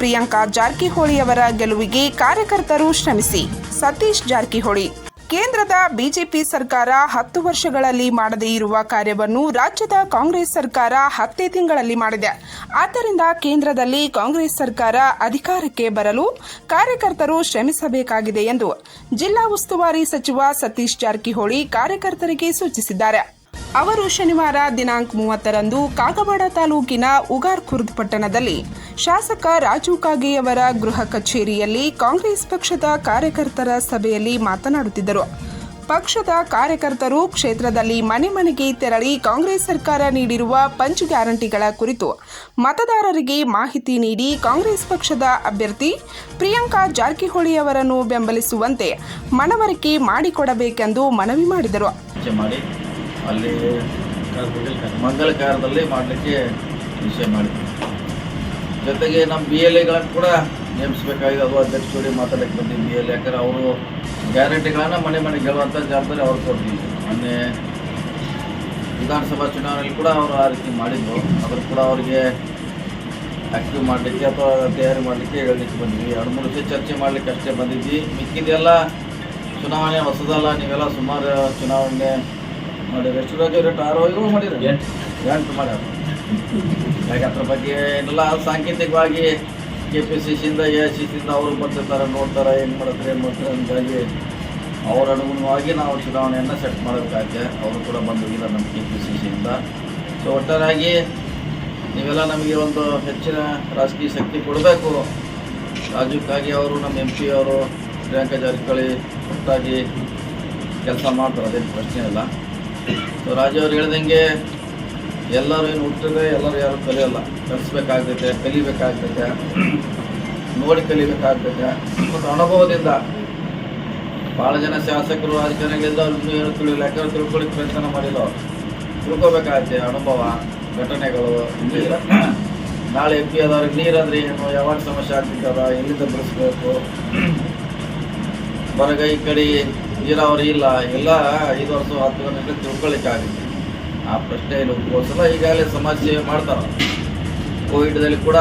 ಪ್ರಿಯಾಂಕಾ ಜಾರಕಿಹೊಳಿ ಅವರ ಗೆಲುವಿಗೆ ಕಾರ್ಯಕರ್ತರು ಶ್ರಮಿಸಿ. ಸತೀಶ್ ಜಾರಕಿಹೊಳಿ, ಕೇಂದ್ರದ ಬಿಜೆಪಿ ಸರ್ಕಾರ ಹತ್ತು ವರ್ಷಗಳಲ್ಲಿ ಮಾಡದೇ ಇರುವ ಕಾರ್ಯವನ್ನು ರಾಜ್ಯದ ಕಾಂಗ್ರೆಸ್ ಸರ್ಕಾರ ಹತ್ತೇ ತಿಂಗಳಲ್ಲಿ ಮಾಡಿದೆ. ಆದ್ದರಿಂದ ಕೇಂದ್ರದಲ್ಲಿ ಕಾಂಗ್ರೆಸ್ ಸರ್ಕಾರ ಅಧಿಕಾರಕ್ಕೆ ಬರಲು ಕಾರ್ಯಕರ್ತರು ಶ್ರಮಿಸಬೇಕಾಗಿದೆ ಎಂದು ಜಿಲ್ಲಾ ಉಸ್ತುವಾರಿ ಸಚಿವ ಸತೀಶ್ ಜಾರಕಿಹೊಳಿ ಕಾರ್ಯಕರ್ತರಿಗೆ ಸೂಚಿಸಿದ್ದಾರೆ. ಅವರು ಶನಿವಾರ ದಿನಾಂಕ ಮೂವತ್ತರಂದು ಕಾಗವಾಡ ತಾಲೂಕಿನ ಉಗಾರ್ ಖುರ್ದ್ ಪಟ್ಟಣದಲ್ಲಿ ಶಾಸಕ ರಾಜು ಕಾಗೆಯವರ ಗೃಹ ಕಚೇರಿಯಲ್ಲಿ ಕಾಂಗ್ರೆಸ್ ಪಕ್ಷದ ಕಾರ್ಯಕರ್ತರ ಸಭೆಯಲ್ಲಿ ಮಾತನಾಡುತ್ತಿದ್ದರು. ಪಕ್ಷದ ಕಾರ್ಯಕರ್ತರು ಕ್ಷೇತ್ರದಲ್ಲಿ ಮನೆ ಮನೆಗೆ ತೆರಳಿ ಕಾಂಗ್ರೆಸ್ ಸರ್ಕಾರ ನೀಡಿರುವ ಪಂಚ್ ಗ್ಯಾರಂಟಿಗಳ ಕುರಿತು ಮತದಾರರಿಗೆ ಮಾಹಿತಿ ನೀಡಿ ಕಾಂಗ್ರೆಸ್ ಪಕ್ಷದ ಅಭ್ಯರ್ಥಿ ಪ್ರಿಯಾಂಕಾ ಜಾರಕಿಹೊಳಿ ಅವರನ್ನು ಬೆಂಬಲಿಸುವಂತೆ ಮನವರಿಕೆ ಮಾಡಿಕೊಡಬೇಕೆಂದು ಮನವಿ ಮಾಡಿದರು. ಅಲ್ಲಿ ಮಂಗಲ ಕಾರ್ಯದಲ್ಲಿ ಮಾಡಲಿಕ್ಕೆ ವಿಷಯ ಮಾಡಿದ್ವಿ ಜೊತೆಗೆ ನಮ್ಮ ಬಿ ಎಲ್ ಎಗಳನ್ನು ಕೂಡ ನೇಮಿಸಬೇಕಾಗಿದೆ. ಅದು ಅಧ್ಯಕ್ಷ ಜೋಡಿ ಮಾತಾಡಕ್ಕೆ ಬಂದಿದ್ದು ಬಿ ಎಲ್ ಯಾಕಂದ್ರೆ ಅವರು ಗ್ಯಾರಂಟಿಗಳನ್ನು ಮನೆ ಮನೆಗೆ ಹೇಳುವಂಥ ಜವಾಬ್ದಾರಿ ಅವ್ರು ಕೊಡ್ತೀವಿ ಮೊನ್ನೆ ವಿಧಾನಸಭಾ ಚುನಾವಣೆಯಲ್ಲಿ ಕೂಡ ಅವರು ಆ ರೀತಿ ಮಾಡಿದ್ರು. ಅದ್ರ ಕೂಡ ಅವರಿಗೆ ಆಕ್ಟಿವ್ ಮಾಡಲಿಕ್ಕೆ ಅಥವಾ ತಯಾರಿ ಮಾಡಲಿಕ್ಕೆ ಹೇಳಲಿಕ್ಕೆ ಬಂದಿದ್ವಿ ಎರಡು ಮೂರು ದಿವಸ ಚರ್ಚೆ ಮಾಡಲಿಕ್ಕೆ ಅಷ್ಟೇ ಬಂದಿದ್ವಿ. ಮಿಕ್ಕಿದೆಲ್ಲ ಚುನಾವಣೆ ಹೊಸದಲ್ಲ. ನೀವೆಲ್ಲ ಸುಮಾರು ಚುನಾವಣೆ ಮಾಡಿರಿ ಎಷ್ಟು ರಾಜ್ಯ ರೇಟ್ ಆರು ಇವು ಮಾಡಿರಿ ಎಂಟು. ಮಾಡ್ಯಾರ ಹಾಗೆ ಅದ್ರ ಬಗ್ಗೆ ಏನೆಲ್ಲ ಸಾಂಕೇತಿಕವಾಗಿ ಕೆ ಪಿ ಸಿ ಸಿಯಿಂದ ಎ ಸಿ ಸಿಯಿಂದ ಅವರು ಬರ್ತಿರ್ತಾರೆ ನೋಡ್ತಾರೆ ಏನು ಮಾಡ್ತಾರೆ ಏನು ಮಾಡ್ತಾರೆ ಹಂಗಾಗಿ ಅವ್ರ ಅನುಗುಣವಾಗಿ ನಾವು ಚುನಾವಣೆಯನ್ನು ಸೆಟ್ ಮಾಡಬೇಕಾಗ್ತದೆ ಅವರು ಕೂಡ ಬಂದಿಲ್ಲ ನಮ್ಮ ಕೆ ಪಿ ಸಿ ಸಿಯಿಂದ ಸೊ ಒಟ್ಟಾರಾಗಿ ನೀವೆಲ್ಲ ನಮಗೆ ಒಂದು ಹೆಚ್ಚಿನ ರಾಜಕೀಯ ಶಕ್ತಿ ಕೊಡಬೇಕು. ರಾಜ್ಯಕ್ಕಾಗಿ ಅವರು ನಮ್ಮ ಎಂ ಪಿ ಅವರು ಪ್ರಿಯಾಂಕಾ ಜಾರಕಿಹೊಳಿ ಒಟ್ಟಾಗಿ ಕೆಲಸ ಮಾಡ್ತಾರೆ ಅದೇನು ಪ್ರಶ್ನೆ ಇಲ್ಲ. ಸೊ ರಾಜ ಅವ್ರು ಹೇಳ್ದಂಗೆ ಎಲ್ಲರೂ ಏನು ಹುಟ್ಟಿದ್ರೆ ಎಲ್ಲರೂ ಯಾರು ಕಲಿಯಲ್ಲ. ಕಲಿಸ್ಬೇಕಾಗ್ತೈತೆ, ಕಲಿಬೇಕಾಗ್ತೈತೆ. ನೋಡಿ ಕಲಿಬೇಕಾಗ್ತೈತೆ. ಮತ್ತು ಅನುಭವದಿಂದ ಭಾಳ ಜನ ಶಾಸಕರು ರಾಜಕಾರಣಿಗಳಿಂದ ಅವ್ರು ಏನು ತಿಳಿಯಲ್ಲ ಯಾಕಂದ್ರೆ ತಿಳ್ಕೊಳ್ಳಿಕ್ಕೆ ಪ್ರಯತ್ನ ಮಾಡಿಲ್ಲ ತಿಳ್ಕೊಬೇಕಾಗತ್ತೆ ಅನುಭವ, ಘಟನೆಗಳು. ನೀರು ನಾಳೆ ಎಪ್ಪಿ ಅದವ್ರಿಗೆ ನೀರಂದ್ರೆ ಏನು ಯಾವಾಗ ಸಮಸ್ಯೆ ಆಗ್ತಿತ್ತದ ಎಲ್ಲಿಂದ ಬೆಳೆಸ್ಬೇಕು ಬರಗೈ ಕಡೆ ನೀರಾವರಿ ಇಲ್ಲ ಎಲ್ಲ ಐದು ವರ್ಷ ಹತ್ತು ಗಂಟೆ ಆಗಿದೆ ಆ ಪ್ರಶ್ನೆ ಇಲ್ಲಿ ಉದ್ಭವಿಸಲ್ಲ ಈಗಾಗಲೇ ಸಮಾಜ ಸೇವೆ ಮಾಡ್ತಾರೆ. ಕೋವಿಡ್ದಲ್ಲಿ ಕೂಡ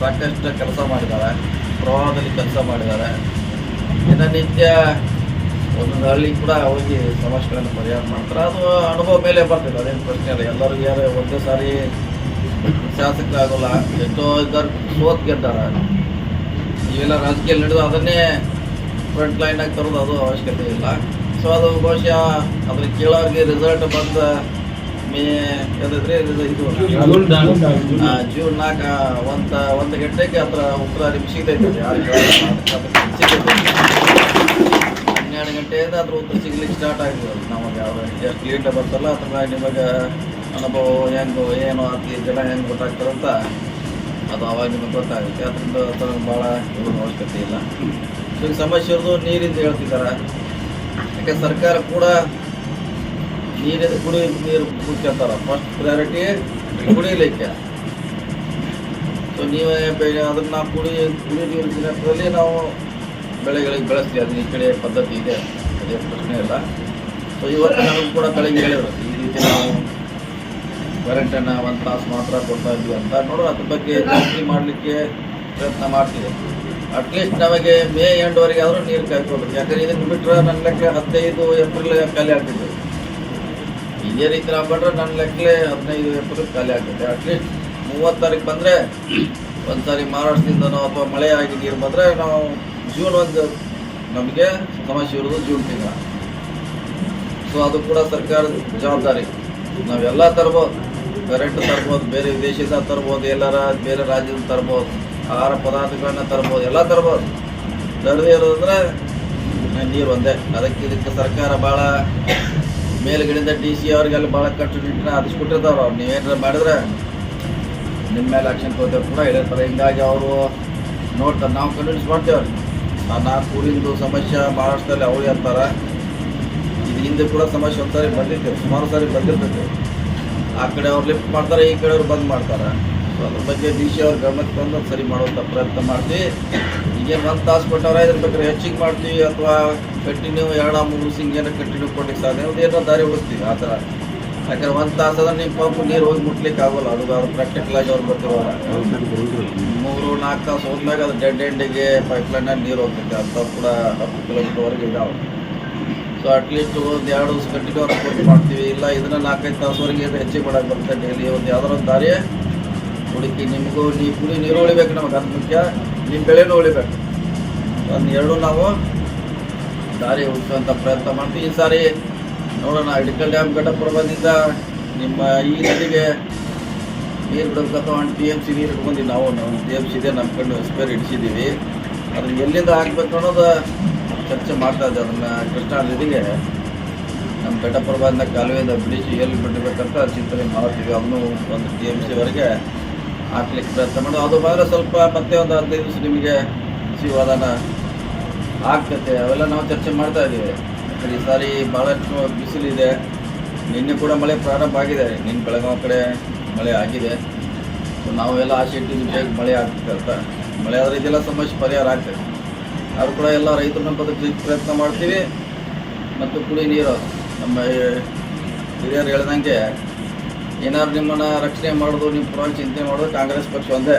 ಸಾಕಷ್ಟು ಕೆಲಸ ಮಾಡಿದ್ದಾರೆ, ಪ್ರವಾಹದಲ್ಲಿ ಕೆಲಸ ಮಾಡಿದ್ದಾರೆ. ದಿನನಿತ್ಯ ಒಂದೊಂದು ಹಳ್ಳಿ ಕೂಡ ಹೋಗಿ ಸಮಸ್ಯೆಗಳನ್ನು ಪರಿಹಾರ ಮಾಡ್ತಾರೆ. ಅದು ಅನುಭವ ಮೇಲೆ ಬರ್ತಿಲ್ಲ ಅದೇನು ಪ್ರಶ್ನೆ ಇಲ್ಲ. ಎಲ್ಲರಿಗೂ ಯಾರು ಒಂದೇ ಸಾರಿ ಶಾಸಕ ಆಗೋಲ್ಲ. ಎಷ್ಟೋ ಇದ್ದಾರೆ ಸೋತ್ ಗೆದ್ದಾರ. ಇವೆಲ್ಲ ರಾಜಕೀಯ ನಡೆದು ಅದನ್ನೇ ಫ್ರಂಟ್ ಲೈನಾಗಿ ತರೋದು ಅದು ಅವಶ್ಯಕತೆ ಇಲ್ಲ. ಸೊ ಅದು ಬಹುಶಃ ಅದ್ರ ಕೇಳೋರಿಗೆ ರಿಸಲ್ಟ್ ಬಂದ ಮೇ ಇದು ಜೂನ್ ನಾಲ್ಕ. ಒಂದು ಒಂದು ಗಂಟೆಗೆ ಅದ್ರ ಉತ್ತರ ನಿಮ್ಗೆ ಸಿಗ್ತೈತೆ ಹನ್ನೆರಡು ಗಂಟೆಯಿಂದ ಅದ್ರ ಉತ್ತರ ಸಿಗ್ಲಿಕ್ಕೆ ಸ್ಟಾರ್ಟ್ ಆಗ್ತದೆ ನಮಗೆ. ಎಷ್ಟು ಲೀಟ್ ಬರ್ತಲ್ಲ ಅದ್ರ ನಿಮಗೆ ಅನುಭವ ಹೆಂಗು ಏನು ಆತಿ ಜನ ಹೆಂಗೆ ಗೊತ್ತಾಗ್ತದಂತ ಅದು ಅವಾಗ ನಿಮಗೆ ಗೊತ್ತಾಗುತ್ತೆ. ಅದರಿಂದ ಅದ್ರ ಭಾಳ ಅವಶ್ಯಕತೆ ಇಲ್ಲ. ಈಗ ಸಮಸ್ಯೆ ಇರೋದು ನೀರಿಂದ ಹೇಳ್ತಿದ್ದಾರೆ. ಯಾಕೆ ಸರ್ಕಾರ ಕೂಡ ನೀರಿನ ಕುಡಿ ನೀರು ಕುಡ್ಕೊಂತಾರ ಫಸ್ಟ್ ಪ್ರಯಾರಿಟಿ ಕುಡಿಲಿಕ್ಕೆ. ಸೊ ನೀವೇ ಬೇಗ ಅದನ್ನ ಕುಡಿ ಕುಡಿ ನೀರು ದಿನದಲ್ಲಿ ನಾವು ಬೆಳೆಗಳಿಗೆ ಬೆಳೆಸ್ತೀವಿ. ಅದು ಈ ಕಡೆ ಪದ್ಧತಿ ಇದೆ. ಅದೇ ಪ್ರಶ್ನೆ ಇಲ್ಲ ಸೊ ಇವತ್ತು ನಮಗೆ ಕೂಡ ಬೆಳಗ್ಗೆ ಹೇಳಿದ್ರು. ಈ ರೀತಿ ನಾವು ಕರೆಂಟನ್ನು ಒಂದು ತಾಸು ಮಾತ್ರ ಕೊಡ್ತಾ ಇದ್ವಿ ಅಂತ. ನೋಡೋ ಅದ್ರ ಬಗ್ಗೆ ಜಾಸ್ತಿ ಮಾಡಲಿಕ್ಕೆ ಪ್ರಯತ್ನ ಮಾಡ್ತೀವಿ. ಅಟ್ಲೀಸ್ಟ್ ನಮಗೆ ಮೇ ಎಂಡ್ವರೆಗೆ ಆದರೂ ನೀರು ಕಾಯ್ಕೋಬೇಕು. ಯಾಕಂದ್ರೆ ಇದನ್ನು ಬಿಟ್ಟರೆ ನನ್ನ ಲೆಕ್ಕ ಹದಿನೈದು, ಏಪ್ರಿಲ್ ಖಾಲಿ ಆಗ್ತದೆ. ಇದೇ ರೀತಿ ನಾವು ಬಂದ್ರೆ ನನ್ನ ಲೆಕ್ಕಲೆ ಹದಿನೈದು, ಏಪ್ರಿಲ್ ಖಾಲಿ ಆಗ್ತದೆ. ಅಟ್ಲೀಸ್ಟ್ ಮೂವತ್ತು ತಾರೀಕು ಬಂದರೆ, ಒಂದು ಸಾರಿ ಮಹಾರಾಷ್ಟ್ರದಿಂದನೋ ಅಥವಾ ಮಳೆ ಆಗಿ ನೀರು ಬಂದರೆ ನಾವು ಜೂನ್ ಒಂದು ನಮಗೆ ಸಮಸ್ಯೆ ಇರೋದು ಜೂನ್ ತಿಂಗಳ. ಸೊ ಅದು ಕೂಡ ಸರ್ಕಾರದ ಜವಾಬ್ದಾರಿ. ನಾವೆಲ್ಲ ತರ್ಬೋದು. ಕರೆಂಟ್ ತರ್ಬೋದು, ಬೇರೆ ವಿದೇಶದ ತರ್ಬೋದು, ಎಲ್ಲರ, ಬೇರೆ ರಾಜ್ಯದ ತರ್ಬೋದು. ಆಹಾರ ಪದಾರ್ಥಗಳನ್ನ ತರ್ಬೋದು, ಎಲ್ಲ ತರ್ಬೋದು. ತರದೇ ಇರೋದಂದ್ರೆ ನೀರು ಒಂದೇ. ಅದಕ್ಕೆ ಇದಕ್ಕೆ ಸರ್ಕಾರ ಭಾಳ ಮೇಲುಗಡೆಯಿಂದ ಡಿ ಸಿ ಅವ್ರಿಗೆಲ್ಲ ಭಾಳ ಕಟ್ಟುನಿಟ್ಟಿನ ಆದಿಸ್ಕೊಟ್ಟಿರ್ತಾವ್ರು ಅವ್ರು ನೀವೇನಾರು ಮಾಡಿದ್ರೆ ನಿಮ್ಮ ಮೇಲೆ ಆಕ್ಷನ್ ತಗೋತೇವೆ ಕೂಡ ಹೇಳಿರ್ತಾರೆ ಹಿಂಗಾಗಿ ಅವರು ನೋಡ್ತಾರೆ ನಾವು ಕನ್ವಿನ್ಸ್ ಮಾಡ್ತೇವೆ ನಾಲ್ಕು ಊರಿಂದು ಸಮಸ್ಯೆ ಮಹಾರಾಷ್ಟ್ರದಲ್ಲಿ ಅವ್ರು ಅಂತಾರೆ. ಇದು ಹಿಂದೆ ಕೂಡ ಸಮಸ್ಯೆ ಒಂದು ಸಾರಿ ಬಂದಿರ್ತೇವೆ ಸುಮಾರು ಸಾರಿ ಬಂದಿರ್ತೈತೆ ಆ ಕಡೆ ಅವ್ರು ಲಿಫ್ಟ್ ಮಾಡ್ತಾರೆ, ಈ ಕಡೆ ಅವ್ರು ಬಂದ್ ಮಾಡ್ತಾರೆ. ಅದ್ರ ಬಗ್ಗೆ ಡಿ ಸಿ ಅವ್ರ ಗಮನಕ್ಕೆ ತಂದು ಅದ್ ಸರಿ ಮಾಡುವಂಥ ಪ್ರಯತ್ನ ಮಾಡ್ತೀವಿ. ಈಗೇನು ಒಂದು ತಾಸು ಕೊಟ್ಟವ್ರೆ ಇದ್ರ ಬೇಕಾದ್ರೆ ಹೆಚ್ಚಿಗೆ ಮಾಡ್ತೀವಿ ಅಥವಾ ಕಂಟಿನ್ಯೂ ಎರಡು, ಮೂರು ಸಿಂಗ್ ಏನೋ ಕಂಟಿನ್ಯೂ ಕೊಡ್ಲಿಕ್ಕೆ ಸಾಧ್ಯ ಒಂದು ಏನೋ ದಾರಿ ಹುಡುಕ್ತೀವಿ ಆ ಥರ. ಯಾಕಂದ್ರೆ ಒಂದು ಅದ್ರ ನಿಮ್ಮ ಪಂಪ್ ನೀರು ಹೋಗಿ ಮುಟ್ಲಿಕ್ಕೆ ಆಗೋಲ್ಲ. ಅದು ಅವ್ರು ಪ್ರಾಕ್ಟಿಕಲ್ ಆಗಿ ಅವ್ರು ಬರ್ತಿರೋಲ್ಲ ಮೂರು ನಾಲ್ಕು ತಾಸು ಹೋದ್ಮ್ಯಾಗ ಅದು ಡೆಡ್ ಎಂಡಿಗೆ ಪೈಪ್ಲೈನಲ್ಲಿ ನೀರು ಹೋಗ್ತೈತೆ. ಅಂಥವು ಕೂಡ ಹತ್ತು ಕಿಲೋಮೀಟರ್ವರೆಗೆ ಇದಾವೆ. ಸೊ ಅಟ್ಲೀಸ್ಟ್ ಒಂದು ಎರಡು ದಿವಸ ಕಂಟಿನ್ಯೂ ರಿಪೋರ್ಟ್ ಮಾಡ್ತೀವಿ. ಇಲ್ಲ, ಇದನ್ನ ನಾಲ್ಕೈದು ತಾಸುವರೆಗೆ ಹೆಚ್ಚಿಗೆ ಮಾಡೋಕ್ಕೆ ಬರ್ತದೆ ಡೈಲಿ ಒಂದು ಯಾವ್ದಾರ ಒಂದು ದಾರಿ ಹುಡುಕಿ, ನಿಮಗೂ ನೀ ಕುಡಿ ನೀರು ಉಳಿಬೇಕು ನಮಗೆ, ಅದು ಮುಖ್ಯ. ನಿಮ್ಮ ಬೆಳೆನೂ ಉಳಿಬೇಕು. ಒಂದು ಎರಡು ನಾವು ದಾರಿ ಹುಡುಕುವಂಥ ಪ್ರಯತ್ನ ಮಾಡ್ತೀವಿ. ಈ ಸಾರಿ ನೋಡೋಣ ಇಡಕಲ್ ಡ್ಯಾಮ್ ಘಟಪ್ರಭದಿಂದ ನಿಮ್ಮ ಈ ನದಿಗೆ ನೀರು ಬಿಡಬೇಕಂತ ಒಂದು ಟಿ ಎಂ ಸಿ ನೀರು ಇಟ್ಕೊಂಡಿದ್ದು ನಾವು. ನಮ್ಮ ಟಿ ಎಂ ಸಿ ಇದೆ ನಮ್ಮ ಕಣ್ಣು ಸ್ಪೇರ್ ಇಡಿಸಿದ್ದೀವಿ ಅದನ್ನ ಎಲ್ಲಿಂದ ಹಾಕ್ಬೇಕು ಅನ್ನೋದು ಚರ್ಚೆ ಮಾಡ್ತಾ ಇದ್ದೆ ಅದನ್ನು ಕೃಷ್ಣಾ ನದಿಗೆ ನಮ್ಮ ಘಟಪ್ರಭದಿಂದ ಕಾಲುವೆಯಿಂದ ಬಿಡಿಸಿ ಎಲ್ಲಿ ಬಿಡಬೇಕಂತ ಚಿಂತನೆ ಮಾಡ್ತೀವಿ. ಅದನ್ನು ಒಂದು ಟಿ ಎಂ ಸಿವರೆಗೆ ಹಾಕ್ಲಿಕ್ಕೆ ಪ್ರಯತ್ನ ಮಾಡೋದು ಅದು ಬಂದರೆ ಸ್ವಲ್ಪ ಮತ್ತೆ ಒಂದು ಹದಿನೈದು ದಿವಸ ನಿಮಗೆ ಸಿವಾದನ ಆಗ್ತೈತೆ ಅವೆಲ್ಲ ನಾವು ಚರ್ಚೆ ಮಾಡ್ತಾ ಇದ್ದೀವಿ. ಈ ಸಾರಿ ಭಾಳಷ್ಟು ಬಿಸಿಲಿದೆ. ನಿನ್ನೆ ಕೂಡ ಮಳೆ ಪ್ರಾರಂಭ ಆಗಿದೆ. ನಿನ್ನ ಬೆಳಗಾವಿ ಕಡೆ ಮಳೆ ಆಗಿದೆ. ಸೊ ನಾವೆಲ್ಲ ಆಸೆ ಇಟ್ಟಿದ್ದು ಬೇಗ ಮಳೆ ಆಗ್ತದೆ ಅಂತ. ಮಳೆ ಆದರೆ ಇದೆಲ್ಲ ಸಮಸ್ಯೆ, ಪರಿಹಾರ ಆಗ್ತದೆ. ಅದು ಕೂಡ ಎಲ್ಲ ರೈತರನ್ನ ಬದುಕಲಿಕ್ಕೆ ಪ್ರಯತ್ನ ಮಾಡ್ತೀವಿ. ಮತ್ತು ಕುಡಿ ನೀರು, ನಮ್ಮ ಹಿರಿಯರು ಹೇಳ್ದಂಗೆ ಏನಾದ್ರು ನಿಮ್ಮನ್ನ ರಕ್ಷಣೆ ಮಾಡೋದು ನಿಮ್ಮ ಪರವಾಗಿ ಚಿಂತೆ ಮಾಡೋದು ಕಾಂಗ್ರೆಸ್ ಪಕ್ಷ ಒಂದೇ.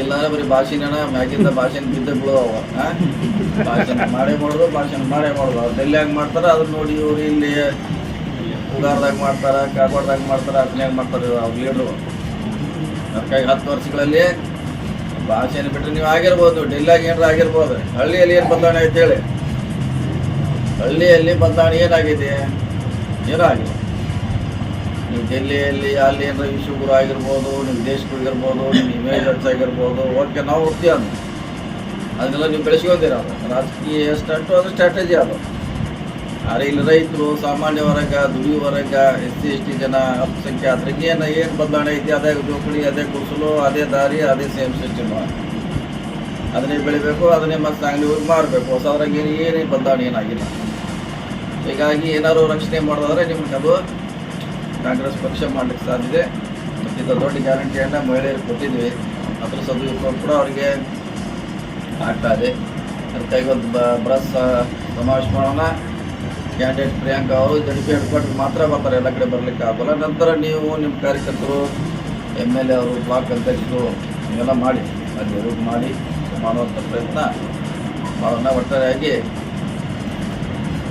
ಇಲ್ಲಾಂದ್ರೆ ಬರೀ ಭಾಷಣ ಮ್ಯಾಗಿಂದ ಭಾಷೆ ಬಿದ್ದ ಬಿಡೋವ ಭಾಷಣ ಮಾಡೇ ಮಾಡೋದು ಭಾಷಣ ಮಾಡೇ ಮಾಡೋದು. ಅವ್ರು ಡೆಲ್ಲಿಯಾಗ ಮಾಡ್ತಾರೆ ಅದನ್ನ ನೋಡಿ ಇವ್ರು ಇಲ್ಲಿ ಉಗಾರದಾಗ ಮಾಡ್ತಾರೆ ಕಾಗವಾಡದಾಗ ಮಾಡ್ತಾರೆ, ಅದ್ನ್ಯಾಗ ಮಾಡ್ತಾರೆ ಅವ್ರು ಲೀಡ್ರು. ಅದಕ್ಕಾಗಿ ಹತ್ತು ವರ್ಷಗಳಲ್ಲಿ ಭಾಷೆನ ಬಿಟ್ಟರೆ ನೀವು ಆಗಿರ್ಬೋದು, ಡೆಲ್ಲಿಯಾಗ ಏನಾರ ಆಗಿರ್ಬೋದು. ಹಳ್ಳಿಯಲ್ಲಿ ಏನು ಬದಲಾವಣೆ ಐತೆ ಹೇಳಿ? ಹಳ್ಳಿಯಲ್ಲಿ ಬದಲಾವಣೆ ಏನಾಗಿದೆ? ಏನೋ ನೀವು ಡೆಲ್ಲಿಯಲ್ಲಿ ಅಲ್ಲಿ ಏನಾರ ಇಶ್ಯೂಗಳು ಆಗಿರ್ಬೋದು ನಿಮ್ಮ ದೇಶಗಳಿಗಿರ್ಬೋದು ನಿಮ್ಮ ಇಮೇಜ್ ಆಗಿರ್ಬೋದು ಓಕೆ ನಾವು ಹೋಗ್ತೀವಿ ಅಂತ ಅದನ್ನೆಲ್ಲ ನೀವು ಬೆಳೆಸ್ಕೊಂಡಿರ ಅದು ರಾಜಕೀಯ ಸ್ಟಂಟು ಅದು ಸ್ಟ್ರಾಟಜಿ ಅದು. ಆದರೆ ಇಲ್ಲಿ ರೈತರು, ಸಾಮಾನ್ಯ ವರ್ಗ ದುಡಿಯುವ ವರ್ಗ, ಎಸ್ ಸಿ, ಎಸ್ ಟಿ ಜನ ಅಲ್ಪಸಂಖ್ಯಾತರಿಗೆ ಏನು ಏನು ಬದಲಾವಣೆ ಐತಿ, ಅದೇ ಜೋಕುಳಿ ಅದೇ ಗುಡಿಸಲು ಅದೇ ದಾರಿ, ಅದೇ ಸೇಮ್ ಸಿಸ್ಟಮ್ ಅದನ್ನೇ ಬೆಳಿಬೇಕು ಅದನ್ನೇ ಮತ್ತೆ ಅಂಗಡಿ ಹೋಗಿ ಮಾರಬೇಕು. ಹೊಸದ್ರಾಗ ಏನು, ಏನೇ ಬದಲಾವಣೆ ಏನಾಗಿಲ್ಲ ಹೀಗಾಗಿ ಏನಾದ್ರು ರಕ್ಷಣೆ ಮಾಡೋದಾದ್ರೆ ನಿಮ್ಗೆ ಅದು ಕಾಂಗ್ರೆಸ್ ಪಕ್ಷ ಮಾಡಲಿಕ್ಕೆ ಸಾಧ್ಯತೆ ಇದು. ದೊಡ್ಡ ಗ್ಯಾರಂಟಿಯನ್ನು ಮಹಿಳೆಯರು ಕೊಟ್ಟಿದ್ವಿ. ಅದರ ಸದುಪಯೋಗ ಕೂಡ ಅವರಿಗೆ ಆಗ್ತಾ ಇದೆ. ಅದಕ್ಕಾಗಿ ಒಂದು ಬ ಬಸ್ ಸಮಾವೇಶ ಮಾಡೋಣ. ಕ್ಯಾಂಡಿಡೇಟ್ ಪ್ರಿಯಾಂಕಾ ಅವರು ಜಡಿಪಿ ಹೆಡ್ ಕ್ವಾರ್ಟರ್ ಮಾತ್ರ ಬರ್ತಾರೆ, ಎಲ್ಲ ಕಡೆ ಬರಲಿಕ್ಕೆ ಆಗೋಲ್ಲ. ನಂತರ ನೀವು ನಿಮ್ಮ ಕಾರ್ಯಕರ್ತರು, ಎಂ ಎಲ್ ಎ ಅವರು, ಬ್ಲಾಕ್ ಅಧ್ಯಕ್ಷರು ಇವೆಲ್ಲ ಮಾಡಿ ಅಲ್ಲಿ ಮಾಡಿ ಮಾಡುವಂಥ ಪ್ರಯತ್ನ ಮಾಡೋಣ. ಒಟ್ಟಾರೆಯಾಗಿ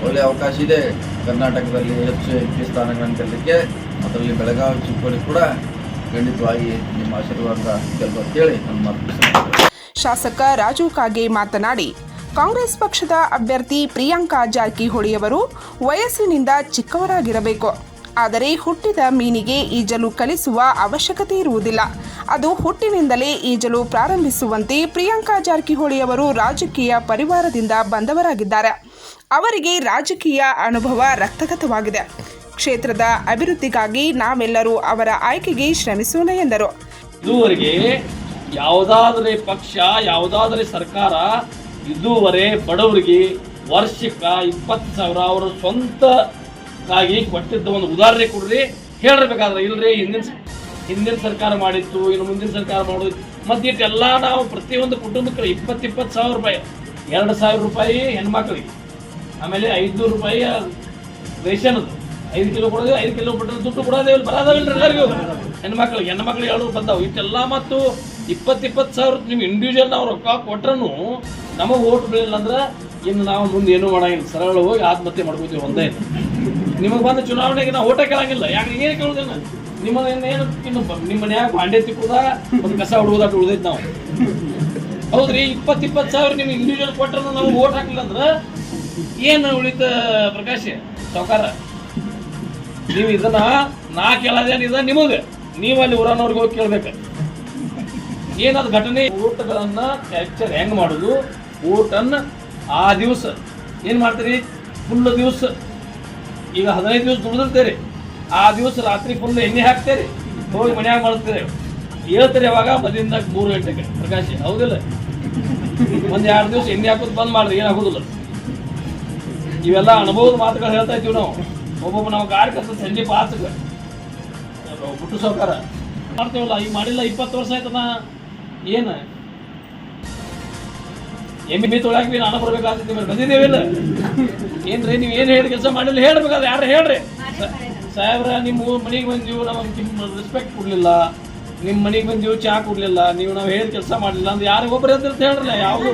ಒಳ್ಳೆಯ ಅವಕಾಶ ಇದೆ. ಕರ್ನಾಟಕದಲ್ಲಿ ಹೆಚ್ಚು ಪಿ ಸ್ಥಾನಗಳನ್ನು ಗೆಲ್ಲಲಿಕ್ಕೆ ಅದರಲ್ಲಿ ಬೆಳಗಾವಿ, ಚಿಕ್ಕೋಡಿ ಕೂಡ ಖಂಡಿತವಾಗಿ ನಿಮ್ಮ ಆಶೀರ್ವಾದ ಗೆಲ್ಲುವಂತೇಳಿ ನನ್ನ ಮಾತು ಶಾಸಕ ರಾಜು ಕಾಗೆ ಮಾತನಾಡಿ, ಕಾಂಗ್ರೆಸ್ ಪಕ್ಷದ ಅಭ್ಯರ್ಥಿ ಪ್ರಿಯಾಂಕಾ ಜಾರಕಿಹೊಳಿಯವರು ವಯಸ್ಸಿನಿಂದ ಚಿಕ್ಕವರಾಗಿರಬೇಕು. ಆದರೆ ಹುಟ್ಟಿದ ಮೀನಿಗೆ ಈಜಲು ಕಲಿಸುವ ಅವಶ್ಯಕತೆ ಇರುವುದಿಲ್ಲ. ಅದು ಹುಟ್ಟಿನಿಂದಲೇ ಈಜಲು ಪ್ರಾರಂಭಿಸುವಂತೆ ಪ್ರಿಯಾಂಕಾ ಜಾರಕಿಹೊಳಿಯವರು ರಾಜಕೀಯ ಪರಿವಾರದಿಂದ ಬಂದವರಾಗಿದ್ದಾರೆ. ಅವರಿಗೆ ರಾಜಕೀಯ ಅನುಭವ ರಕ್ತಗತವಾಗಿದೆ. ಕ್ಷೇತ್ರದ ಅಭಿವೃದ್ಧಿಗಾಗಿ ನಾವೆಲ್ಲರೂ ಅವರ ಆಯ್ಕೆಗೆ ಶ್ರಮಿಸೋಣ ಎಂದರು. ಇದುವರೆಗೆ ಯಾವುದಾದ್ರೆ ಪಕ್ಷ, ಯಾವುದಾದ್ರೆ ಸರ್ಕಾರ ಇದುವರೆ ಬಡವರಿಗೆ ವರ್ಷಕ್ಕ ಇಪ್ಪತ್ತು ಸಾವಿರ ಅವರ ಸ್ವಂತಕ್ಕಾಗಿ ಕೊಟ್ಟಿದ್ದ ಒಂದು ಉದಾಹರಣೆ ಕೊಡ್ರಿ. ಹೇಳಿರ್ಬೇಕಾದ್ರೆ ಇಲ್ರಿ, ಹಿಂದಿನ ಹಿಂದಿನ ಸರ್ಕಾರ ಮಾಡಿತ್ತು, ಇನ್ನು ಮುಂದಿನ ಸರ್ಕಾರ ಮಾಡೋದು. ಮತ್ತೆ ಇಟ್ಟೆಲ್ಲ ನಾವು ಪ್ರತಿಯೊಂದು ಕುಟುಂಬಕ್ಕೆ ಇಪ್ಪತ್ತು ಇಪ್ಪತ್ತು ಸಾವಿರ ರೂಪಾಯಿ, ಎರಡು ಸಾವಿರ ರೂಪಾಯಿ ಹೆಣ್ಮಕ್ಳಿಗೆ. ಆಮೇಲೆ ಐದುನೂರು ರೂಪಾಯಿ ರೇಷನ್. ಅದು ಐದು ಕಿಲೋ ಕೊಡೋದು ಐದು ಕಿಲೋ ಬಿಟ್ಟರೆ ದುಡ್ಡು ಕೊಡೋದೇ ಬರೋದಿಲ್ಲ ಎಲ್ಲರಿಗೂ. ಹೆಣ್ಮಕ್ಳಿಗೆ ಹೆಣ್ಮಕ್ಳಿಗೆ ಹೇಳು ಬಂದಾವು. ಇಷ್ಟೆಲ್ಲ ಮತ್ತು ಇಪ್ಪತ್ತಿಪ್ಪತ್ತು ಇಪ್ಪತ್ತು ಸಾವಿರ ನೀವು ಇಂಡಿವಿಜುವಲ್ ನಾವು ರೊಕ್ಕ ಕೊಟ್ರೂ ನಮಗೆ ಓಟ್ ಬೀಳಿಲ್ಲ ಅಂದ್ರೆ ಇನ್ನು ನಾವು ಮುಂದೆ ಏನೂ ಮಾಡೋಂಗಿಲ್ಲ. ಸರಳ ಹೋಗಿ ಆತ್ಮಹತ್ಯೆ ಮಾಡ್ಕೋತೀವಿ ಒಂದೇ. ನಿಮಗೆ ಬಂದ ಚುನಾವಣೆಗೆ ನಾವು ಓಟ ಕೇಳಂಗಿಲ್ಲ. ಯಾಕೆ ಏನು ಕೇಳೋದಿಲ್ಲ? ನಿಮ್ಮ ಏನು ಇನ್ನು ನಿಮ್ಮ ಮನ್ಯಾಗ ಬಾಂಡೆ ತಿಕ್ಕುದ? ಒಂದು ಕಸ ಹುಡುಗೋದಾಟ ಉಳಿದೈತೆ ನಾವು. ಹೌದ್ರಿ, ಇಪ್ಪತ್ತಿಪ್ಪತ್ತು ಇಪ್ಪತ್ತು ಸಾವಿರ ನಿಮ್ಗೆ ಇಂಡಿವಿಜುವಲ್ ಕೊಟ್ಟರು ನಾವು ಓಟ್ ಹಾಕಿಲ್ಲ ಅಂದ್ರೆ ಏನು ಉಳಿತ ಪ್ರಕಾಶ್? ಸಾವುಕಾರ. ನೀವು ಇದನ್ನ ನಾ ಕೇಳೋದೇನು ಇದ ನಿಮಗೆ. ನೀವು ಅಲ್ಲಿ ಊರನವ್ರಿಗೆ ಹೋಗಿ ಕೇಳ್ಬೇಕು. ಏನದು ಘಟನೆ? ಊಟಗಳನ್ನ ಕ್ಯಾಪ್ಚರ್ ಹೆಂಗ್ ಮಾಡೋದು? ಊಟನ್ನ ಆ ದಿವಸ. ಏನ್ ಮಾಡ್ತೀರಿ? ಫುಲ್ ದಿವಸ. ಈಗ ಹದಿನೈದು ದಿವಸ ದುಡಿದಿರ್ತೀರಿ. ಆ ದಿವಸ ರಾತ್ರಿ ಫುಲ್ ಎಣ್ಣೆ ಹಾಕ್ತೀರಿ. ಹೋಗಿ ಮನ್ಯಾಗ ಮಾಡ್ತೀರಿ ಹೇಳ್ತೀರಿ ಯಾವಾಗ ಮದಿಂದ ಮೂರು ಗಂಟೆಗೆ. ಪ್ರಕಾಶ್, ಹೌದಿಲ್ಲ? ಒಂದ್ ಎರಡು ದಿವಸ ಎಣ್ಣೆ ಹಾಕೋದು ಬಂದ್ ಮಾಡ್ರಿ ಏನಾಗೋದಿಲ್ಲ ಇವೆಲ್ಲ ಅನುಭವದ ಮಾತುಗಳು ಹೇಳ್ತಾ ಇದ್ದೀವಿ ನಾವು. ಒಬ್ಬೊಬ್ಬ ನಾವು ಕಾರ್ಯಕರ್ತ ಸಂಜೆ ಪಾಚಕ ಬುಟ್ಟು ಸಾವುಕಾರ ಮಾಡ್ತೇವಲ್ಲ, ಈಗ ಮಾಡಿಲ್ಲ ಇಪ್ಪತ್ತು ವರ್ಷ ಆಯ್ತನ ಏನು? ಎಮ್ಮೆ ಬಿ ತೊಳಕ್ ಬಿ ನಾನು ಬರ್ಬೇಕಾಗ್ತೈತಿ ಮೇಲೆ ಬಂದಿದ್ದೇವಿಲ್ಲ ಏನ್ರಿ, ನೀವು ಏನು ಹೇಳಿ ಕೆಲಸ ಮಾಡಿಲ್ಲ, ಹೇಳ್ಬೇಕಾದ್ರೆ ಯಾರು ಹೇಳ್ರಿ? ಸಾಹೇಬ್ರ ನಿಮ್ಮ ಮನೆಗೆ ಬಂದೀವಿ ನಿಮ್ಮ ರೆಸ್ಪೆಕ್ಟ್ ಕೊಡ್ಲಿಲ್ಲ. ನಿಮ್ಮ ಮನೆಗೆ ಬಂದೀವಿ, ಚಾ ಕೊಡ್ಲಿಲ್ಲ. ನೀವು ನಾವು ಹೇಳಿ ಕೆಲಸ ಮಾಡಲಿಲ್ಲ ಅಂದ್ರೆ ಯಾರಿಗೊಬ್ಬರು ಒಬ್ಬರು ಅಂತ ಹೇಳ್ರಲ್ಲ, ಯಾವುದು?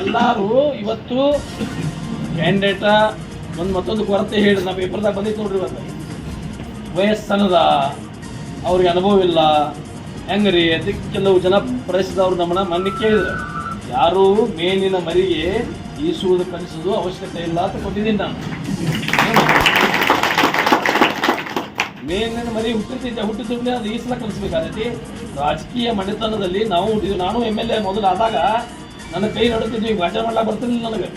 ಎಲ್ಲರೂ ಇವತ್ತು ಕ್ಯಾಂಡಿಡೇಟ ಒಂದು ಮತ್ತೊಂದು ಕೊರತೆ ಹೇಳಿ ನಮ್ಮ ಪೇಪರ್ದಾಗ ಬಂದಿತ್ತು ನೋಡ್ರಿ ಇವತ್ತು. ವಯಸ್ಸನದ, ಅವ್ರಿಗೆ ಅನುಭವ ಇಲ್ಲ. ಹೆಂಗ್ರಿ? ಅದಕ್ಕೆ ಕೆಲವು ಜನ ಪ್ರದೇಶದವ್ರು ನಮ್ಮನ್ನ ಮನ್ನಿ ಕೇಳಿದ್ರು. ಯಾರು ಮೇನಿನ ಮರಿಗೆ ಈಸುವುದು ಕಲಿಸುವುದು ಅವಶ್ಯಕತೆ ಇಲ್ಲ ಅಂತ ಕೊಟ್ಟಿದ್ದೀನಿ ನಾನು. ಮೇನಿನ ಮರಿ ಹುಟ್ಟುತ್ತಿದ್ದೆ ಹುಟ್ಟಿದ್ರೆ ಅದು ಈಸಲ ಕಲಿಸ್ಬೇಕಾಗೈತಿ ರಾಜಕೀಯ ಮನೆತನದಲ್ಲಿ ನಾವು ಹುಟ್ಟಿದ್ವಿ. ನಾನು ಎಂ ಎಲ್ ಎ ಮೊದಲು ಆದಾಗ ನನ್ನ ಕೈ ನಡುತ್ತಿದ್ವಿ ವಾಚನ ಮಾಡ್ಲಾಕ ಬರ್ತಿರ್ಲಿಲ್ಲ ನನಗೆ.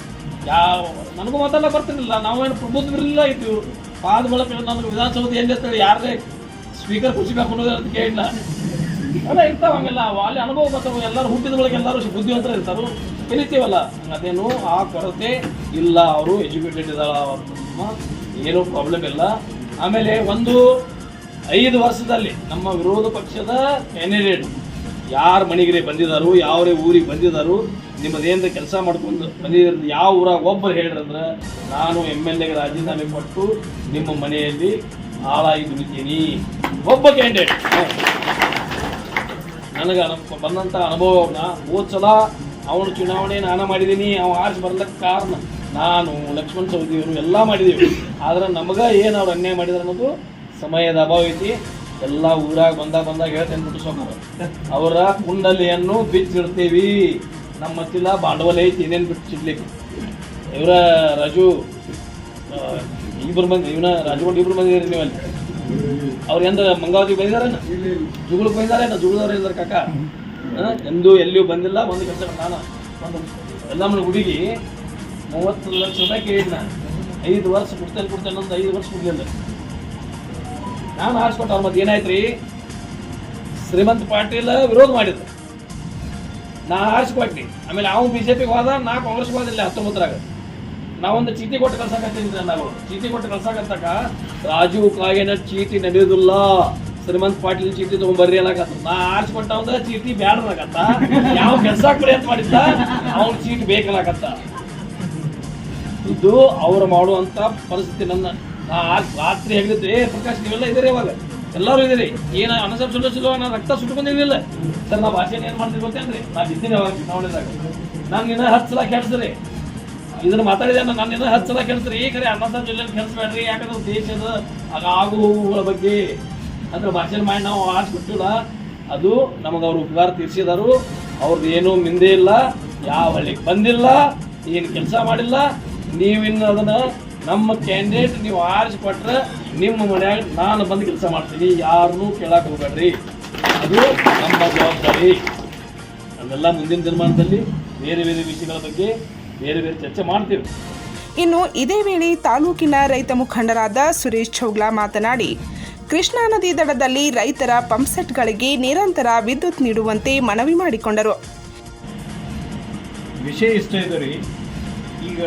ಯಾವ, ನನಗೂ ಮಾತಲ್ಲ ಬರ್ತಿರ್ಲಿಲ್ಲ. ನಾವೇನು ಪ್ರಬುದ್ಧರಿಲ್ಲ ಇದ್ವಿ ಪಾದ ಬಳಕ ನನಗೆ ವಿಧಾನಸೌಧ ಎಲ್ಲಿ ಅಂತೇಳಿ ಯಾರೇ ಸ್ಪೀಕರ್ ಖುಷಿ ಹಾಕೊಂಡು ಅಂತ ಕೇಳಿಲ್ಲ. ಅಲ್ಲ ಇರ್ತಾವ ಹಂಗೆಲ್ಲ. ಅಲ್ಲಿ ಅನುಭವ ಬರ್ತಾವ. ಎಲ್ಲರೂ ಹುಟ್ಟಿದ ಎಲ್ಲರೂ ಬುದ್ಧಿವಂತರ ಇರ್ತಾರು. ಕಲಿತೀವಲ್ಲ. ಅದೇನು ಆ ಕೊರತೆ ಇಲ್ಲ. ಅವರು ಎಜುಕೇಟೆಡ್ ಇದ್ದಾಳ ಏನೂ ಪ್ರಾಬ್ಲಮ್ ಇಲ್ಲ. ಆಮೇಲೆ ಒಂದು ಐದು ವರ್ಷದಲ್ಲಿ ನಮ್ಮ ವಿರೋಧ ಪಕ್ಷದ ಕ್ಯಾಂಡಿಡೇಟ್ ಯಾರ ಮನೆಗೆ ಬಂದಿದ್ದಾರು ಯಾವ್ರೇ ಊರಿಗೆ ಬಂದಿದ್ದಾರು ನಿಮ್ಮದೇನು ಕೆಲಸ ಮಾಡ್ಕೊಂಡು ಬಂದಿದ್ದೀರ ಯಾವ ಊರಾಗ ಒಬ್ಬರು ಹೇಳ್ರಂದ್ರೆ ನಾನು ಎಂ ಎಲ್ ಎಗೆ ರಾಜೀನಾಮೆ ಕೊಟ್ಟು ನಿಮ್ಮ ಮನೆಯಲ್ಲಿ ಹಾಳಾಗಿ ದುಡಿತೀನಿ ಒಬ್ಬ ಕ್ಯಾಂಡಿಡೇಟ್ ನನಗೆ ಅನು ಬಂದಂಥ ಹೋದ ಸಲ ಅವನು ಚುನಾವಣೆ ನಾನು ಮಾಡಿದ್ದೀನಿ ಅವ್ನು ಆರ್ಸ್ ಬರ್ಲಕ್ಕೆ ಕಾರಣ ನಾನು ಲಕ್ಷ್ಮಣ್ ಸೌಧಿಯವರು ಎಲ್ಲ ಮಾಡಿದ್ದೀವಿ ಆದ್ರೆ ನಮಗೆ ಏನು ಅವ್ರು ಅನ್ಯಾಯ ಮಾಡಿದ್ರು ಅನ್ನೋದು ಸಮಯದ ಅಭಾವ ಐತಿ. ಎಲ್ಲ ಊರಾಗ ಬಂದಾಗ ಬಂದಾಗ ಹೇಳ್ತೇನೆ ಸೋಮವಾರ ಅವರ. ಕುಂಡಲಿಯನ್ನು ಬಿಚ್ಚಿಡ್ತೀವಿ. ನಮ್ಮ ಮತ್ತಿಲ್ಲ ಬಾಂಡವಲ್ ಐತಿ ಏನೇನು ಬಿಚ್ಚಿಡ್ಲಿಕ್ಕೆ ಇವರ ರಾಜು ಇಬ್ಬರು ಮಂದಿ, ಇವನ ರಾಜುಗೊಂಡು ಇಬ್ರು ಬಂದಿದ್ದೀರಿ ನೀವು ಅಲ್ಲಿ ಅವ್ರು ಎಂದ ಮಂಗಾವತಿ ಬಂದಿದಾರೇನ ಜುಗುಳಕ್ಕೆ ಬಂದಿದಾರೇನ ಜುಗುಳದವ್ರು ಇದ್ದಾರೆ ಕಾಕ? ಎಂದೂ ಎಲ್ಲಿಯೂ ಬಂದಿಲ್ಲ ಒಂದು ಕೆಲಸ ನಾನು. ಒಂದು ಎಲ್ಲ ಮನೆ ಹುಡುಗಿ ಮೂವತ್ತು ಲಕ್ಷ ರೂಪಾಯಿ ಕೇಳಿದ್ನ. ಐದು ವರ್ಷ ಕೊಡ್ತೇನೆ ಕೊಡ್ತೇನೆ ಅಂತ ಐದು ವರ್ಷ ಕೊಡ್ಲಿಲ್ಲ. ನಾನು ಆರಿಸ್ಕೊಟ್ಟು ಅವ್ರ ಮತ್ತೆ ಏನಾಯ್ತು ರೀ ಶ್ರೀಮಂತ್ ಪಾಟೀಲ್ ವಿರೋಧ ಮಾಡಿದ್ರು. ನಾ ಆರಿಸ್ಕೊಟ್ಟಿ ಆಮೇಲೆ ಅವ್ನು ಬಿ ಜೆ ಪಿಗೆ ಹೋದ ನಾ ಕಾಂಗ್ರೆಸ್ಗೆ ಹೋದಿಲ್ಲ ಹತ್ತೊಂಬತ್ತರಾಗ. ನಾವೊಂದು ಚೀಟಿ ಕೊಟ್ಟು ಕಳ್ಸಾಕತ್ತಿದ್ವಿ ನಾವು. ಚೀಟಿ ಕೊಟ್ಟು ಕಳ್ಸಕತ್ತಕ ರಾಜೀವ್ ಕಾಗೇನ ಚೀಟಿ ನಡೆಯೋದಿಲ್ಲ. ಶ್ರೀಮಂತ್ ಪಾಟೀಲ್ ಚೀಟಿ ತಗೊಂಡ್ಬರ್ರಿ ಅಲ್ಲಕತ್ತ ನಾ ಆರಿಸ್ಕೊಟ್ಟ ಒಂದ ಚೀಟಿ ಬ್ಯಾಡ ಅನ್ನಕತ್ತ ಯಾವ ಕೆಲಸ ಕೊಡಿ ಅಂತ ಮಾಡಿದ್ದ, ಅವ್ನ ಚೀಟಿ ಬೇಕಲ್ಲಕತ್ತ. ಇದು ಅವ್ರು ಮಾಡುವಂತ ಪರಿಸ್ಥಿತಿ ನನ್ನ. ರಾತ್ರಿ ಏ ಪ್ರಕಾಶ್, ನೀವೆಲ್ಲ ಇದ್ದೀರಿ ಇವಾಗ? ಎಲ್ಲರೂ ಇದ್ದೀರಿ. ಏನ ಅನಸರ್ ಸುಳ್ಳು ಸುಳ್ಳು ನಾ ರಕ್ತ ಸುಟ್ಕೊಂಡಿರ್ಲಿಲ್ಲ ಸರ್, ನಾ ಭಾಷೆನ ಏನು ಮಾಡ್ತೀವಿ ಗೊತ್ತೇನ್ರಿ ನಾ ಬಿದ್ದೀನಿ ಅವಾಗ ಚುನಾವಣೆದಾಗ ನಾನು ನಿನ್ನ ಹತ್ತು ಸಲ ಕೇಳಿಸ್ರಿ. ಇದನ್ನ ಮಾತಾಡಿದೆ ನಾನು ನಿನ್ನ ಹತ್ತು ಸಲ ಕೇಳಿಸ್ರಿ. ಈ ಕಡೆ ಅನಸರ್ ಜಿಲ್ಲೆ ಕೆಡ್ಸ್ಬೇಡ್ರಿ ಯಾಕಂದ್ರೆ ದೇಶದ ಆಗ ಹೋಗುಗಳ ಬಗ್ಗೆ ಅಂದ್ರೆ ಭಾಷೆನ ಮಾಡಿ ನಾವು ಆಡ್ಸ್ಬಿಟ್ಟಿಲ್ಲ ಅದು ನಮಗೆ ಅವ್ರು ಉಪಕಾರ ತೀರ್ಸಿದಾರು. ಅವ್ರದ್ದು ಏನೂ ಮಿಂದೆ ಇಲ್ಲ. ಯಾವ ಹಳ್ಳಿಗೆ ಬಂದಿಲ್ಲ. ಏನು ಕೆಲಸ ಮಾಡಿಲ್ಲ. ನೀವಿನ್ನು ಅದನ್ನ ನಮ್ಮ ಕ್ಯಾಂಡಿಡೇಟ್ ನೀವು ಆರಿಸ್ಕೊಟ್ರೆ ನಿಮ್ಮ ಮನೆಯಾಗ ನಾನು ಬಂದು ಕೆಲಸ ಮಾಡ್ತೀನಿ. ಯಾರನ್ನೂ ಕೇಳಕ್ಕೆ ಹೋಗ್ಬೇಡ್ರಿ. ಅದು ನಮ್ಮ ಜವಾಬ್ದಾರಿ. ಅದೆಲ್ಲ ಮುಂದಿನ ದಿನಮಾನದಲ್ಲಿ ಬೇರೆ ಬೇರೆ ವಿಷಯಗಳ ಬಗ್ಗೆ ಬೇರೆ ಬೇರೆ ಚರ್ಚೆ ಮಾಡ್ತೀವಿ. ಇನ್ನು ಇದೇ ವೇಳೆ ತಾಲೂಕಿನ ರೈತ ಮುಖಂಡರಾದ ಸುರೇಶ್ ಚೌಗ್ಲಾ ಮಾತನಾಡಿ ಕೃಷ್ಣಾ ನದಿ ದಡದಲ್ಲಿ ರೈತರ ಪಂಪ್ಸೆಟ್ಗಳಿಗೆ ನಿರಂತರ ವಿದ್ಯುತ್ ನೀಡುವಂತೆ ಮನವಿ ಮಾಡಿಕೊಂಡರು. ವಿಷಯ ಇಷ್ಟ ಇದೆ ರೀ. ಈಗ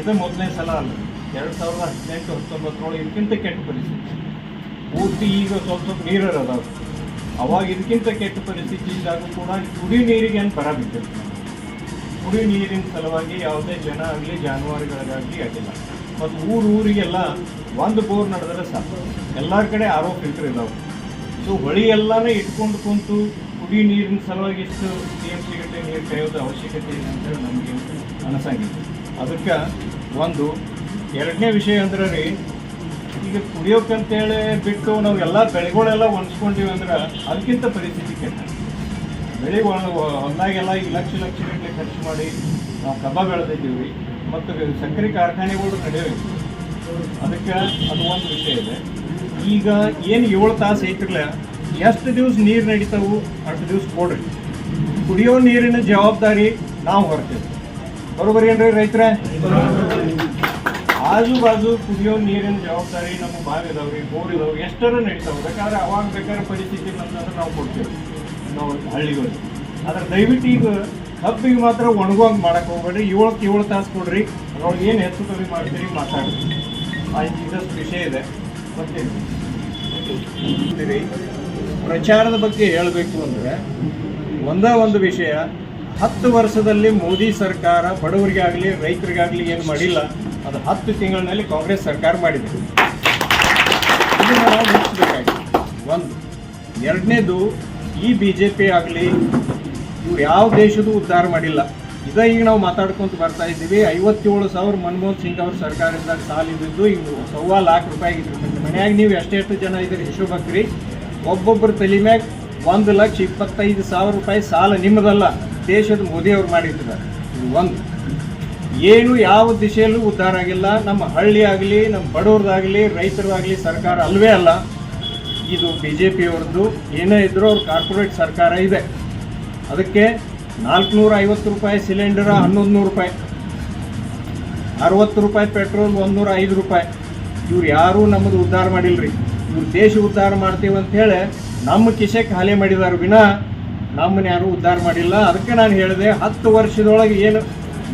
ಇದು ಮೊದಲನೇ ಸಲ ಅಲ್ಲ. ಎರಡು ಸಾವಿರದ ಹದಿನೆಂಟು, ಹತ್ತೊಂಬತ್ತರೊಳಗೆ ಇದಕ್ಕಿಂತ ಕೆಟ್ಟ ಪರಿಸ್ಥಿತಿ. ಪೂರ್ತಿ ಈಗ ಸ್ವಲ್ಪ ಸ್ವಲ್ಪ ಅದಾವ ಅವಾಗ ಇದಕ್ಕಿಂತ ಕೆಟ್ಟ ಪರಿಸ್ಥಿತಿ ಇದ್ದಾಗ ಕೂಡ ಕುಡಿ ನೀರಿಗೆ ಏನು ಬರ ಬಿದ್ದಿರ್ತದೆ ಕುಡಿ ನೀರಿನ ಸಲುವಾಗಿ ಯಾವುದೇ ಜನ ಆಗಲಿ ಜಾನುವಾರುಗಳಿಗಾಗಲಿ ಅಡ್ಡಿಲ್ಲ. ಮತ್ತು ಊರು ಊರಿಗೆಲ್ಲ ಒಂದು ಬೋರ್ ನಡೆದ್ರೆ ಸಾಕು. ಎಲ್ಲರ ಕಡೆ ಆರೋ ಫಿಲ್ಟರ್ ಇದಾವೆ. ಸೊ ಹೊಳಿ ಎಲ್ಲಾನೇ ಇಟ್ಕೊಂಡು ಕುಂತು ಕುಡಿ ನೀರಿನ ಸಲುವಾಗಿ ಇಷ್ಟು ಟಿ ಎಂ ಸಿ ಗಂಟೆ ನೀರು ಕಾಯೋದು ಅವಶ್ಯಕತೆ ಇದೆ ಅಂತೇಳಿ ನಮಗೆ ಅನಿಸಂಗಿಲ್ಲ. ಅದಕ್ಕೆ ಒಂದು ಎರಡನೇ ವಿಷಯ ಅಂದ್ರೆ ರೀ, ಈಗ ಕುಡಿಯೋಕಂತೇಳಿ ಬಿಟ್ಟು ನಾವು ಎಲ್ಲ ಬೆಳೆಗಳೆಲ್ಲ ಒಣಸ್ಕೊಂಡಿವಿ ಅಂದ್ರೆ ಅದಕ್ಕಿಂತ ಪರಿಸ್ಥಿತಿ ಕೆಟ್ಟ. ಬೆಳೆ ಹೊಲದಾಗೆಲ್ಲ ಈಗ ಲಕ್ಷ ಲಕ್ಷ ಗಂಟೆ ಖರ್ಚು ಮಾಡಿ ನಾವು ಕಬ್ಬ ಬೆಳೆದಿದ್ದೀವಿ ಮತ್ತು ಸಕ್ಕರೆ ಕಾರ್ಖಾನೆಗಳು ನಡೆಯಬೇಕು ಅದಕ್ಕೆ ಅದು ಒಂದು ವಿಷಯ ಇದೆ. ಈಗ ಏನು ಏಳು ತಾಸು ಐತಿರ್ಲ ಎಷ್ಟು ದಿವಸ ನೀರು ನಡೀತಾವು, ಅಷ್ಟು ದಿವ್ಸ ಕೊಡ್ರಿ. ಕುಡಿಯೋ ನೀರಿನ ಜವಾಬ್ದಾರಿ ನಾವು ಹೊರ್ತೇವೆ. ಬರೋಬ್ಬರಿ ಏನ್ರಿ ರೈತರ? ಆಜು ಬಾಜು ಕುಡಿಯೋ ನೀರಿನ ಜವಾಬ್ದಾರಿ ನಮ್ಮ ಬಾವಿ ಇದಾವ್ರಿ ಬೋರ್ ಇದಾವ್ರಿ ಎಷ್ಟರ ನಡೀತಾವೆ? ಬೇಕಾದ್ರೆ ಅವಾಗ ಬೇಕಾದ್ರೆ ಪರಿಸ್ಥಿತಿ ಬಂತಂದ್ರೆ ನಾವು ಕೊಡ್ತೇವೆ. ನಾವು ಹಳ್ಳಿಗಳು ಆದ್ರೆ ದಯವಿಟ್ಟು ಈಗ ಹಬ್ಬಿಗೆ ಮಾತ್ರ ಒಣಗುವಂಗೆ ಮಾಡಕ್ಕೆ ಹೋಗ್ಬೇಡ್ರಿ. ಏಳಕ್ಕೆ ಏಳು ತಾಸು ಕೊಡ್ರಿ. ಅದ್ರೊಳಗೆ ಏನು ಹೆಚ್ಚು ಕಮ್ಮಿ ಮಾಡ್ತೀರಿ ಮಾತಾಡ್ರಿ ಆಯ್ತು ಇದಷ್ಟು ವಿಷಯ ಇದೆ. ಮತ್ತೆ ಪ್ರಚಾರದ ಬಗ್ಗೆ ಹೇಳಬೇಕು ಅಂದರೆ ಒಂದೇ ಒಂದು ವಿಷಯ. ಹತ್ತು ವರ್ಷದಲ್ಲಿ ಮೋದಿ ಸರ್ಕಾರ ಬಡವರಿಗಾಗಲಿ, ರೈತರಿಗಾಗಲಿ ಏನು ಮಾಡಿಲ್ಲ, ಅದು ಹತ್ತು ತಿಂಗಳಿನಲ್ಲಿ ಕಾಂಗ್ರೆಸ್ ಸರ್ಕಾರ ಮಾಡಿದೆ. ಇದನ್ನು ನಾವು ಒಂದು, ಎರಡನೇದು, ಈ ಬಿ ಜೆ ಪಿ ಆಗಲಿ ಇವು ಯಾವ ದೇಶದ ಉದ್ಧಾರ ಮಾಡಿಲ್ಲ. ಇದ ಈಗ ನಾವು ಮಾತಾಡ್ಕೊಂತ ಬರ್ತಾ ಇದ್ದೀವಿ. ಐವತ್ತೇಳು ಸಾವಿರ ಮನಮೋಹನ್ ಸಿಂಗ್ ಅವ್ರ ಸರ್ಕಾರದಿಂದ ಸಾಲ ಇದ್ದಿದ್ದು ಈಗ ಸವ್ವಾ ಲಾಖ ರೂಪಾಯಿ ಆಗಿರ್ತದೆ ಮನ್ಯಾಗ ನೀವು ಎಷ್ಟೆಷ್ಟು ಜನ ಇದ್ರೆ ಹಿಶೋಬ್ ಬಕ್ರಿ ಒಬ್ಬೊಬ್ಬರ ತಲೆ ಮ್ಯಾಗ ಒಂದು ಲಕ್ಷ ಇಪ್ಪತ್ತೈದು ಸಾವಿರ ರೂಪಾಯಿ ಸಾಲ ನಿಮ್ಮದಲ್ಲ. ದೇಶದ ಮೋದಿಯವರು ಮಾಡಿದ್ದಾರೆ ಇದು ಒಂದು. ಏನು ಯಾವ ದಿಶೆಯಲ್ಲೂ ಉದ್ಧಾರ ಆಗಿಲ್ಲ. ನಮ್ಮ ಹಳ್ಳಿ ಆಗಲಿ, ನಮ್ಮ ಬಡವ್ರದ್ದಾಗಲಿ ರೈತರದಾಗಲಿ ಸರ್ಕಾರ ಅಲ್ವೇ ಅಲ್ಲ. ಇದು ಬಿ ಜೆ ಪಿಯವ್ರದ್ದು ಏನೇ ಇದ್ದರೂ ಅವ್ರ ಕಾರ್ಪೊರೇಟ್ ಸರ್ಕಾರ ಇದೆ. ಅದಕ್ಕೆ ನಾಲ್ಕುನೂರ ಐವತ್ತು ರೂಪಾಯಿ ಸಿಲಿಂಡರ್ ಹನ್ನೊಂದು ನೂರು ರೂಪಾಯಿ. ಅರವತ್ತು ರೂಪಾಯಿ ಪೆಟ್ರೋಲ್ ಒಂದೂರ ಐದು ರೂಪಾಯಿ. ಇವ್ರು ಯಾರೂ ನಮ್ಮದು ಉದ್ಧಾರ ಮಾಡಿಲ್ರಿ. ಇವ್ರು ದೇಶ ಉದ್ಧಾರ ಮಾಡ್ತೀವಿ ಹೇಳಿ ನಮ್ಮ ಕಿಸೆ ಖಾಲಿ ಮಾಡಿದಾರ. ವಿನ ನಮ್ಮನ್ನ ಯಾರು ಉದ್ಧಾರ ಮಾಡಿಲ್ಲ. ಅದಕ್ಕೆ ನಾನು ಹೇಳಿದೆ, ಹತ್ತು ವರ್ಷದೊಳಗೆ ಏನು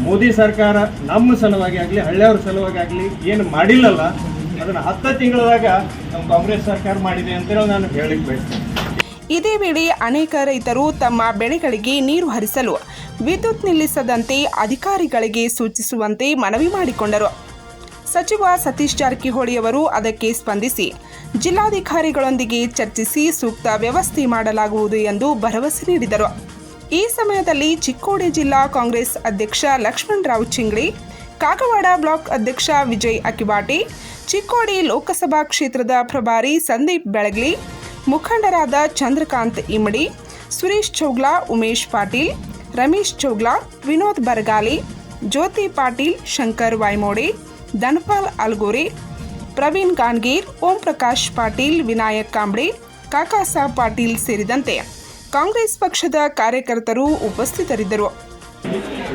ಮೋದಿ ಸರ್ಕಾರ ನಮ್ಮ ಸಲುವಾಗಿ ಆಗಲಿ, ಹಳ್ಳಿಯವ್ರ ಸಲುವಾಗಿ ಆಗಲಿ ಏನು ಮಾಡಿಲ್ಲಲ್ಲ, ಅದನ್ನು ಹತ್ತು ತಿಂಗಳದಾಗ ನಮ್ಮ ಕಾಂಗ್ರೆಸ್ ಸರ್ಕಾರ ಮಾಡಿದೆ ಅಂತೇಳಿ ನಾನು ಹೇಳಿಕ್ ಬಯಸ್ತೇನೆ. ಇದೇ ವೇಳೆ ಅನೇಕ ರೈತರು ತಮ್ಮ ಬೆಳೆಗಳಿಗೆ ನೀರು ಹರಿಸಲು ವಿದ್ಯುತ್ ನಿಲ್ಲಿಸದಂತೆ ಅಧಿಕಾರಿಗಳಿಗೆ ಸೂಚಿಸುವಂತೆ ಮನವಿ ಮಾಡಿಕೊಂಡರು. ಸಚಿವ ಸತೀಶ್ ಜಾರಕಿಹೊಳಿ ಅವರು ಅದಕ್ಕೆ ಸ್ಪಂದಿಸಿ ಜಿಲ್ಲಾಧಿಕಾರಿಗಳೊಂದಿಗೆ ಚರ್ಚಿಸಿ ಸೂಕ್ತ ವ್ಯವಸ್ಥೆ ಮಾಡಲಾಗುವುದು ಎಂದು ಭರವಸೆ ನೀಡಿದರು. ಈ ಸಮಯದಲ್ಲಿ ಚಿಕ್ಕೋಡಿ ಜಿಲ್ಲಾ ಕಾಂಗ್ರೆಸ್ ಅಧ್ಯಕ್ಷ ಲಕ್ಷ್ಮಣ್ ರಾವ್ ಚಿಂಗ್ಳಿ ಕಾಗವಾಡ ಬ್ಲಾಕ್ ಅಧ್ಯಕ್ಷ ವಿಜಯ್ ಅಕಿವಾಟಿ ಚಿಕ್ಕೋಡಿ ಲೋಕಸಭಾ ಕ್ಷೇತ್ರದ ಪ್ರಭಾರಿ ಸಂದೀಪ್ ಬೆಳಗ್ಲಿ, ಮುಖಂಡರಾದ ಚಂದ್ರಕಾಂತ್ ಇಮ್ಮಡಿ, ಸುರೇಶ್ ಚೌಗ್ಲಾ, ಉಮೇಶ್ ಪಾಟೀಲ್, ರಮೇಶ್ ಚೌಗ್ಲಾ, ವಿನೋದ್ ಬರಗಾಲಿ, ಜ್ಯೋತಿ ಪಾಟೀಲ್, ಶಂಕರ್ ವಾಯ್ಮೋಡಿ ಧನಪಾಲ್ ಅಲ್ಗೋರೆ ಪ್ರವೀಣ್ ಗಾನ್ಗೀರ್ ಓಂ ಪ್ರಕಾಶ್ ಪಾಟೀಲ್ ವಿನಾಯಕ್ ಕಾಂಬ್ಳೆ ಕಾಕಾಸಾಬ್ ಪಾಟೀಲ್ ಸೇರಿದಂತೆ ಕಾಂಗ್ರೆಸ್ ಪಕ್ಷದ ಕಾರ್ಯಕರ್ತರು ಉಪಸ್ಥಿತರಿದ್ದರು.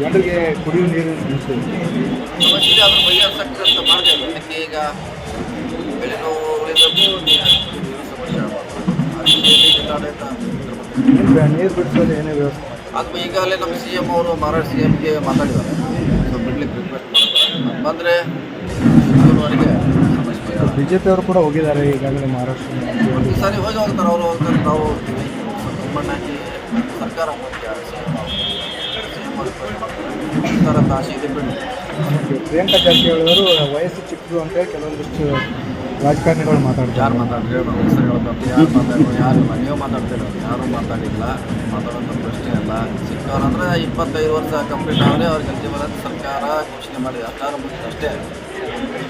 ಅಲ್ಲೇ ಅದು ಈಗಾಗಲೇ ನಮ್ಮ ಸಿ ಎಂ ಅವರು ಮಹಾರಾಷ್ಟ್ರ ಸಿ ಎಮ್ಗೆ ಮಾತಾಡಿದ್ದಾರೆ. ಸೊ ಬಿಡ್ಲಿಕ್ಕೆ ರಿಕ್ವೆಸ್ಟ್ ಮಾಡಿದ್ದಾರೆ. ಬಂದರೆ ಶುಕ್ರವಾರಿಗೆ ಸಮಸ್ಯೆ ಬಿ ಜೆ ಪಿ ಅವರು ಕೂಡ ಹೋಗಿದ್ದಾರೆ ಈಗಾಗಲೇ ಮಹಾರಾಷ್ಟ್ರ ಒಂದು ಸಾರಿ ಹೋಗಿ ಹೋಗ್ತಾರೆ ಅವರು ಹೋಗ್ತಾರೆ ನಾವು ಹೋಗ್ತೀವಿ ಸರ್ಕಾರ ಸಿ ಎಂ ಸರ್ಕಾರ ಆಸೆ ಇದೆ ಬಿಡಿ. ಪ್ರಿಯಾಂಕಾ ಜಾರಕಿಹೊಳಿ ಅವರು ವಯಸ್ಸು ಚಿಕ್ಕದು ಅಂತ ಕೆಲವೊಂದಿಷ್ಟು ರಾಜಕಾರಣಿಗಳು ಯಾರು ಮಾತಾಡ್ತಾರೆ ಹೇಳ್ಬೇಕು ಹೆಸರು ಹೇಳ್ಬೇಕು ಯಾರು ಮಾತಾಡೋ ಯಾರು ಇಲ್ಲ ನೀವು ಮಾತಾಡ್ತೀರ ಯಾರು ಮಾತಾಡಿಲ್ಲ? ಮಾತಾಡೋಂಥ ಪ್ರಶ್ನೆ ಇಲ್ಲ ಸಿಕ್ಕವ್ರಂದ್ರೆ ಇಪ್ಪತ್ತೈದು ವರ್ಷ ಕಂಪ್ಲೀಟ್ ಆದರೆ ಅವ್ರ ಜಲ್ದಿ ಅಂತ ಸರ್ಕಾರ ಘೋಷಣೆ ಮಾಡಿದೆ ಅಷ್ಟಾರು ಮುಗಿದ ಅಷ್ಟೇ.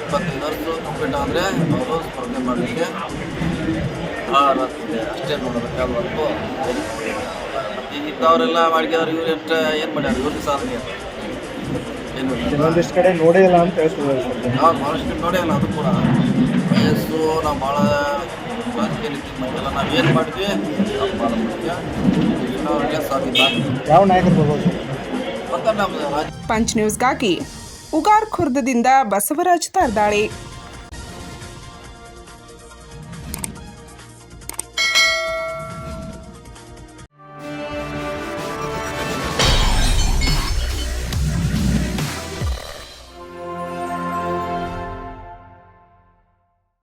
ಇಪ್ಪತ್ತೈದು ವರ್ಷ ಕಂಪ್ಲೀಟ್ ಆದರೆ ಅವರು ಸ್ಪರ್ಧೆ ಮಾಡಲಿಕ್ಕೆ ಅರ್ಹತೆ ಅಷ್ಟೇ ಈಗ ಇದ್ದವರೆಲ್ಲ ಮಾಡಿದವ್ರು ಇವ್ರು ಎಷ್ಟು ಏನು ಮಾಡ್ಯಾರ? ಇವ್ರಿಗೆ ಸಾಧನೆ ಕೆಲವೊಂದಿಷ್ಟು ಕಡೆ ನೋಡೇ ಇಲ್ಲ ಅಂತ ಹೇಳ್ತಿದ್ದಾರೆ ಸರ್ ನಾವು ಭಾಳಷ್ಟು ನೋಡೇ ಇಲ್ಲ ಅದು ಕೂಡ. ವಯಸ್ಸು ನಾವು ಭಾಳ ರಾಜಕೀಯ ನಾವೆಲ್ಲ ನಾವು ಏನು ಮಾಡಿದ್ವಿ ಭಾಳ ಮುಖ್ಯ. ಸಾಬೀತು ಯಾವ ನಾಯಕರು ಬರ್ಬೋದು? ಸರ್ ಮತ್ತು ನಮ್ಮ ರಾಜ ಪಂಚ್ ನ್ಯೂಸ್ಗಾಗಿ ಉಗಾರ್ ಖುರ್ದದಿಂದ ಬಸವರಾಜ್ ತಾರ್ದಾಳೆ.